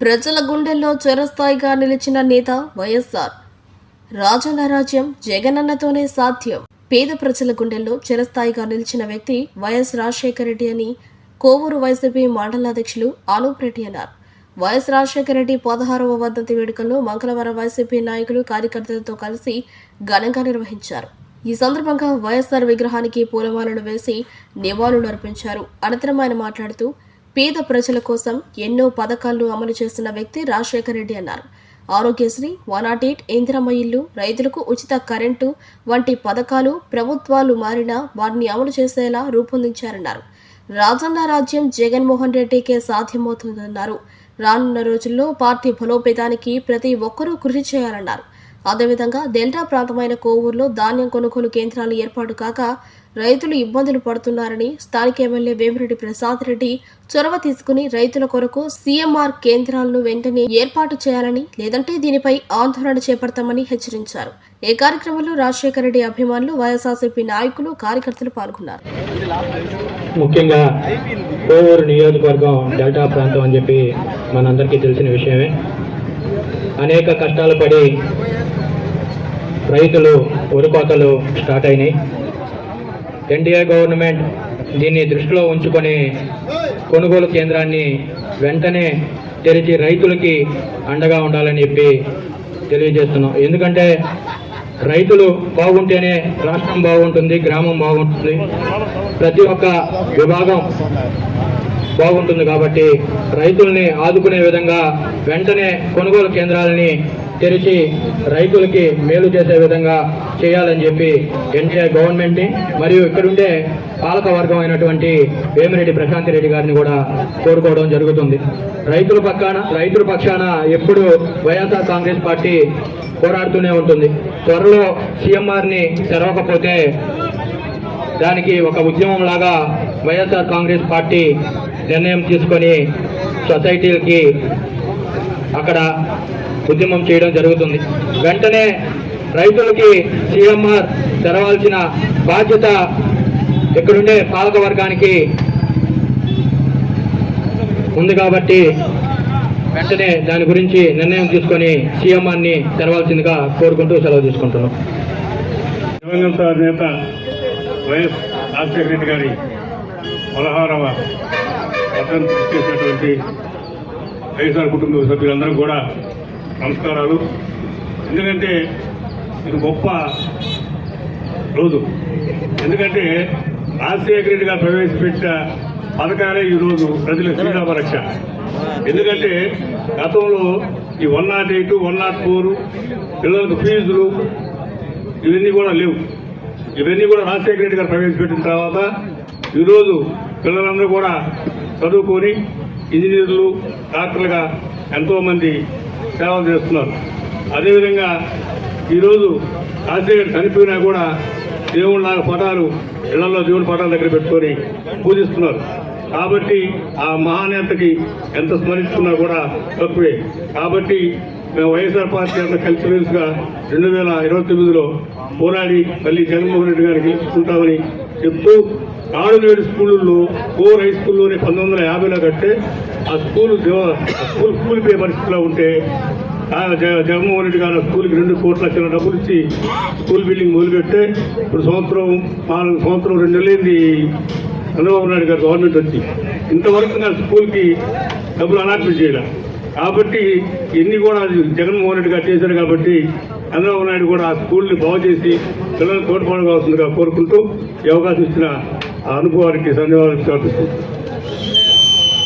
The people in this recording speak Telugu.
ప్రజల గుండెల్లో చిరస్థాయిగా నిలిచిన నేత వైఎస్ఆర్. రాజనరాజ్యం జగనన్నతోనే సాధ్యం. పేద ప్రజల గుండెల్లో చిరస్థాయిగా నిలిచిన వ్యక్తి వైఎస్ రాజశేఖర రెడ్డి అని కోవూరు వైసీపీ మండలాధ్యక్షులు అనూప్ రెడ్డి అన్నారు. వైఎస్ రాజశేఖర రెడ్డి పదహారవ వర్ధంతి వేడుకలను మంగళవారం వైసీపీ నాయకులు కార్యకర్తలతో కలిసి ఘనంగా నిర్వహించారు. ఈ సందర్భంగా వైఎస్ఆర్ విగ్రహానికి పూలమాలలు వేసి నివాళులు అర్పించారు అనంతరం ఆయన మాట్లాడుతూ పేద ప్రజల కోసం ఎన్నో పథకాలను అమలు చేస్తున్న వ్యక్తి రాజశేఖర రెడ్డి అన్నారు. Aarogyasri one nought eight Indiramma ఇల్లు రైతులకు ఉచిత కరెంటు వంటి పథకాలు ప్రభుత్వాలు మారినా వాటిని అమలు చేసేలా రూపొందించారన్నారు. రాజన్న రాజ్యం జగన్మోహన్ రెడ్డికే సాధ్యమవుతుందన్నారు. రానున్న రోజుల్లో పార్టీ బలోపేతానికి ప్రతి ఒక్కరూ కృషి చేయాలన్నారు. అదేవిధంగా డెల్టా ప్రాంతమైన కోవూరులో ధాన్యం కొనుగోలు కేంద్రాలు ఏర్పాటు కాక రైతులు ఇబ్బందులు పడుతున్నారని స్థానిక ఎమ్మెల్యే వేమిరెడ్డి ప్రసాద్ రెడ్డి చొరవ తీసుకుని రైతుల కొరకు సీఎంఆర్ కేంద్రాలను వెంటనే ఏర్పాటు చేయాలని లేదంటే దీనిపై ఆందోళన చేపడతామని హెచ్చరించారు. ఈ కార్యక్రమంలో రాజశేఖర రెడ్డి అభిమానులు వైఎస్ఆర్సీపీ నాయకులు కార్యకర్తలు పాల్గొన్నారు. ముఖ్యంగా కోవూరు నియోజకవర్గం డెల్టా ప్రాంతం అని చెప్పి మనందరికీ తెలిసిన విషయమే. అనేక కష్టాలు పడి రైతులు ఉరుకోతలు స్టార్ట్ అయినాయి. ఎన్డీఏ గవర్నమెంట్ దీన్ని దృష్టిలో ఉంచుకొని కొనుగోలు కేంద్రాన్ని వెంటనే తెరిచి రైతులకి అండగా ఉండాలని చెప్పి తెలియజేస్తున్నాం. ఎందుకంటే రైతులు బాగుంటేనే రాష్ట్రం బాగుంటుంది గ్రామం బాగుంటుంది. ప్రతి ఒక్క విభాగం బాగుంటుంది కాబట్టి రైతుల్ని ఆదుకునే విధంగా వెంటనే కొనుగోలు కేంద్రాలని తెరిచి రైతులకి మేలు చేసే విధంగా చేయాలని చెప్పి ఎన్టీఆర్ గవర్నమెంట్ని మరియు ఇక్కడుండే పాలక వర్గం అయినటువంటి వేమిరెడ్డి ప్రశాంత్ రెడ్డి గారిని కూడా కోరుకోవడం జరుగుతుంది. రైతుల పక్కన రైతుల పక్షాన ఎప్పుడు వైఎస్ఆర్ కాంగ్రెస్ పార్టీ పోరాడుతూనే ఉంటుంది. త్వరలో సీఎంఆర్ని తెరవకపోతే దానికి ఒక ఉద్యమం లాగా వైఎస్ఆర్ కాంగ్రెస్ పార్టీ నిర్ణయం తీసుకొని సొసైటీలకి అక్కడ ఉద్యమం చేయడం జరుగుతుంది. వెంటనే రైతులకి సీఎంఆర్ తెరవాల్సిన బాధ్యత ఇక్కడుండే పాలక వర్గానికి ఉంది కాబట్టి వెంటనే దాని గురించి నిర్ణయం తీసుకొని సీఎంఆర్ని తెరవాల్సిందిగా కోరుకుంటూ సెలవు తీసుకుంటున్నాం. దివంగత నేత వైఎస్ రాజశేఖర రెడ్డి గారి పదహారవ చేసినటువంటి వైఎస్ఆర్ కుటుంబ సభ్యులందరూ కూడా నమస్కారాలు. ఎందుకంటే ఇది గొప్ప రోజు. ఎందుకంటే రాజశేఖర రెడ్డి గారు ప్రవేశపెట్టిన పథకాలే ఈరోజు ప్రజల శ్రీరామ రక్ష ఎందుకంటే గతంలో ఈ one nought eight one nought four పిల్లలకు ఫీజులు ఇవన్నీ కూడా లేవు. ఇవన్నీ కూడా రాజశేఖర రెడ్డి గారు ప్రవేశపెట్టిన తర్వాత ఈరోజు పిల్లలందరూ కూడా చదువుకొని ఇంజనీర్లు డాక్టర్లుగా ఎంతోమంది సేవలు చేస్తున్నారు. అదేవిధంగా ఈరోజు రాజశేఖర్ చనిపోయినా కూడా దేవుళ్ళ పటాలు ఇళ్ళలో దేవుడి పటాల దగ్గర పెట్టుకొని పూజిస్తున్నారు. కాబట్టి ఆ మహానేతకి ఎంత స్మరించుకున్నా కూడా తక్కువే. కాబట్టి మేము వైఎస్ఆర్ పార్టీ అంతా కలిసిమెలిసిగా రెండు వేల ఇరవై తొమ్మిదిలో పోరాడి మళ్ళీ జగన్మోహన్ రెడ్డి గారికి ఉంటామని చెప్తూ నాడునేడు స్కూళ్ళల్లో ఫోర్ హై స్కూల్లోనే పంతొమ్మిది వందల యాభైలో కట్టే ఆ స్కూల్ స్కూల్ కూలిపోయే పరిస్థితిలో ఉంటే జగన్మోహన్ రెడ్డి గారు ఆ స్కూల్కి రెండు కోట్ల చిన్న డబ్బులు ఇచ్చి స్కూల్ బిల్డింగ్ మొదలుపెట్టే ఇప్పుడు సంవత్సరం నాలుగు సంవత్సరం రెండు నెలలైంది చంద్రబాబు నాయుడు గారు గవర్నమెంట్ వచ్చి. ఇంతవరకు నా స్కూల్కి డబ్బులు అలాట్మెంట్ చేయాలి. కాబట్టి ఇన్ని కూడా జగన్మోహన్ రెడ్డి గారు చేశారు కాబట్టి చంద్రబాబు నాయుడు కూడా ఆ స్కూల్ని బాగు చేసి పిల్లలు తోడ్పాటుగా వస్తుందిగా కోరుకుంటూ ఈ అవకాశం ఇచ్చిన ఆ అనుభవానికి ధన్యవాదాలు